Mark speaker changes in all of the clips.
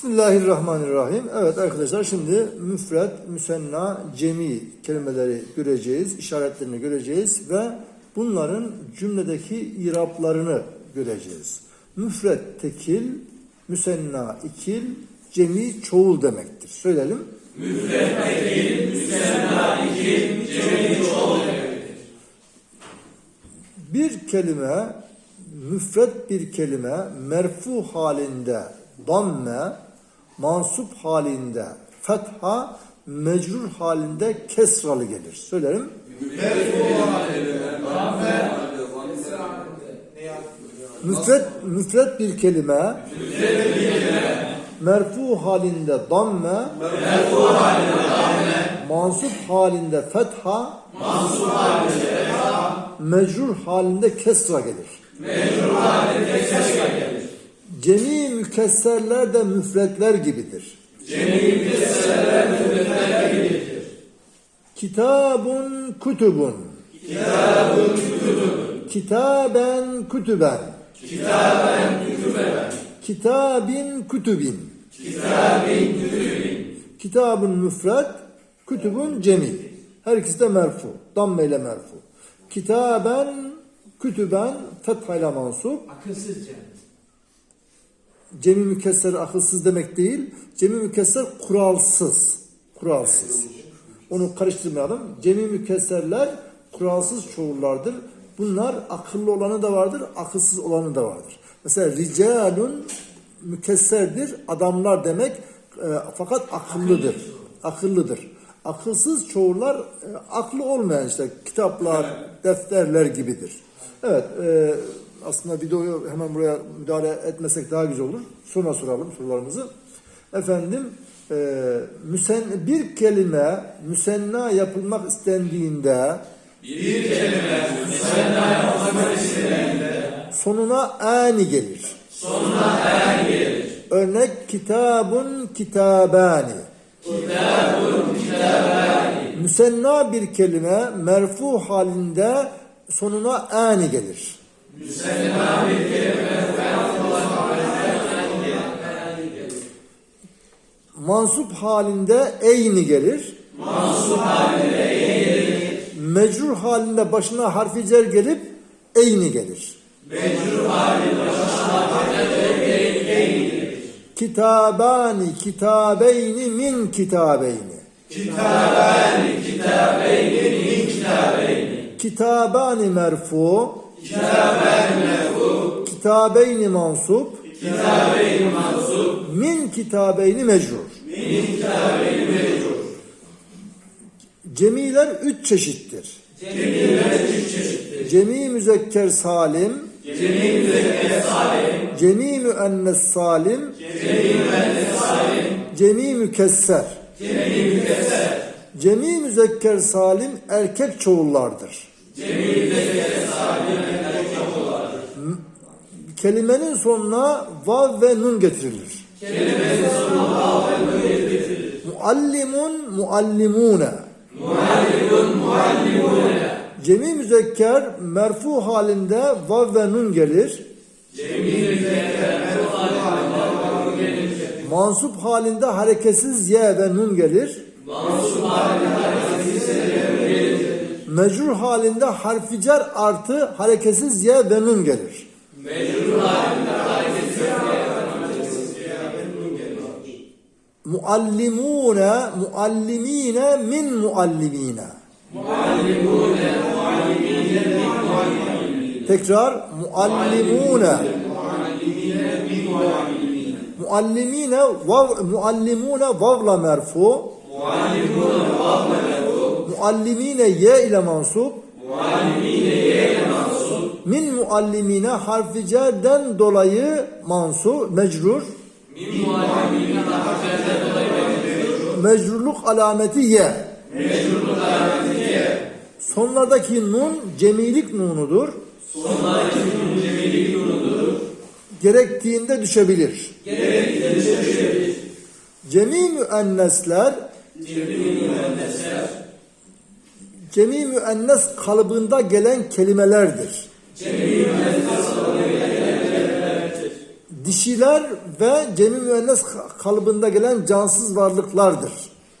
Speaker 1: Bismillahirrahmanirrahim. Evet arkadaşlar şimdi müfret, müsenna, cemi kelimeleri göreceğiz, işaretlerini göreceğiz ve bunların cümledeki iraplarını göreceğiz. Müfret tekil, müsenna ikil, cemi çoğul demektir. Söyleyelim. Bir kelime, müfret bir kelime merfu halinde damme, mansup halinde fetha, mecrur halinde kesralı gelir. Söylerim. Müfret, müfret bir kelime, merfu halinde damme, mansup halinde fetha, mecrur halinde kesra gelir. Cemi mükesserler de müfretler gibidir. Kitabun kutubun. Kitaben kutuben. Kitabin kutubin. Kitabın müfret, kütübün cemi. Her ikisi de merfu. Damme ile merfu. Kitaben, kütüben, fethayla mansup.
Speaker 2: Akılsızca.
Speaker 1: Cemi mükesser akılsız demek değil. Cemi mükesser kuralsız. Kuralsız. Onu karıştırmayalım. Cemi mükesserler kuralsız çoğullardır. Bunlar akıllı olanı da vardır, akılsız olanı da vardır. Mesela ricalun mükesserdir, adamlar demek e, fakat akıllıdır. Akıllıdır. Akılsız çoğullar e, aklı olmayan işte kitaplar, defterler gibidir. Evet, e, aslında videoyu hemen buraya müdahale etmesek daha güzel olur. Sonra soralım sorularımızı. Efendim, e, müsen, bir kelime müsenna yapılmak istendiğinde sonuna ani gelir. Sonuna ani gelir. Örnek kitabun kitabani. Kitabun kitabani. Müsenna bir kelime merfu halinde sonuna ani gelir. Müsenna bir kelime merfu halinde Mansup halinde eyni gelir. Mansup halinde eyni gelir. Mecrur halinde başına harfi cer gelip eyni gelir. Kitabani kitabeyni min kitabeyni. Kitabani kitabeyni min kitabeyni. Kitabani merfu. Kitabani merfu. Kitabeyni mansup. Kitabeyni mansup. Min kitabeyni mecrur. Min kitabeyni mecrur. Cemiler üç çeşittir. Cemi müzekker salim, cemi müzekker salim, cemi müennes salim, cemi müennes salim, cemi mükesser. Cemi mükesser. Cemi müzekker salim erkek çoğullardır. Cemi müzekker salim erkek çoğullardır. Kelimenin sonuna vav ve nun getirilir. Kelimenin sonuna vav ve nun getirilir. Muallimun muallimune. Cemi müzekker merfu halinde vav ve nun gelir. Cemi müzekker merfu halinde vav ve nun gelir. Mansup halinde hareketsiz ye ve nun gelir. Mansup halinde hareketsiz ye ve nun gelir. Mecrur halinde harfi cer artı hareketsiz ye ve nun gelir. Mecrur Muallimune, muallimine min muallimine. Tekrar muallimune. Muallimine vav muallimune vavla merfu. Muallimine ye ile mansup. Min muallimine harfi cerden dolayı mansu mecrur. Mecrurluk alameti ye. Sonlardaki nun cemilik nunudur. Sonlardaki nun cemilik nunudur. Gerektiğinde düşebilir. Gerektiğinde düşebilir. Cemi müennesler Cemi müennesler Cemi müennes kalıbında gelen kelimelerdir. Cemi müennes kalıbında. Dişiler ve cemi müennes kalıbında gelen cansız varlıklardır.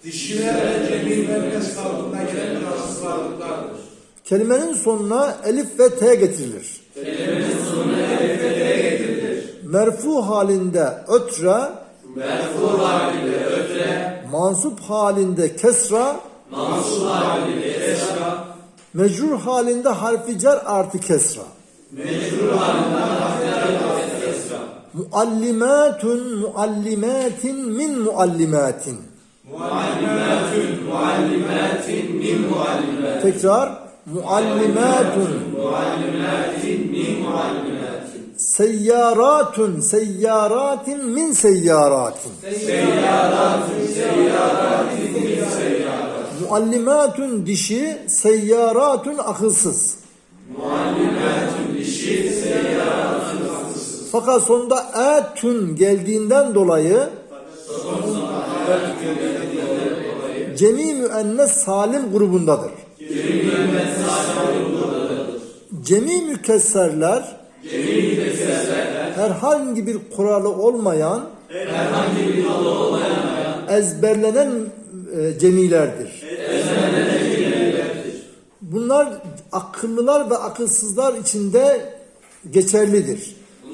Speaker 2: Dişiler ve cemil merkez kalıbına gelen rahatsız varlıklardır.
Speaker 1: Kelimenin sonuna elif ve t getirilir. Kelimenin sonuna elif ve t getirilir. Merfu halinde ötre,
Speaker 3: Merfu halinde ötre,
Speaker 1: mansup halinde kesra,
Speaker 3: mansub halinde esra,
Speaker 1: mecrur halinde harfi cer artı kesra.
Speaker 3: mecrur halinde esra.
Speaker 1: Muallimatun muallimatin min muallimatin.
Speaker 3: Muallimatun, muallimatin min muallimatin.
Speaker 1: Tekrar muallimatun
Speaker 3: Muallimatin min muallimatin.
Speaker 1: seyyaratun seyyaratin min seyyaratin.
Speaker 3: Seyyaratun, seyyaratin min seyyarat.
Speaker 1: Muallimatun dişi, seyyaratun akılsız.
Speaker 3: Muallimatun dişi, seyyaratun.
Speaker 1: Fakat sonunda etün geldiğinden dolayı cemi müennes salim grubundadır. Cemi mükesserler herhangi bir kuralı olmayan ezberlenen e, cemilerdir. Bunlar akıllılar ve akılsızlar içinde geçerlidir.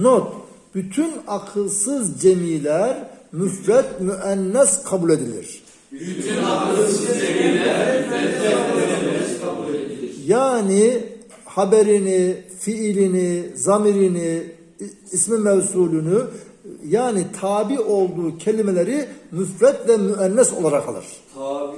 Speaker 1: Not. Bütün akılsız cemiler müfret müennes kabul edilir. Yani haberini, fiilini, zamirini, ismi mevsulünü yani tabi olduğu kelimeleri müfret ve müennes olarak alır.
Speaker 3: Tabi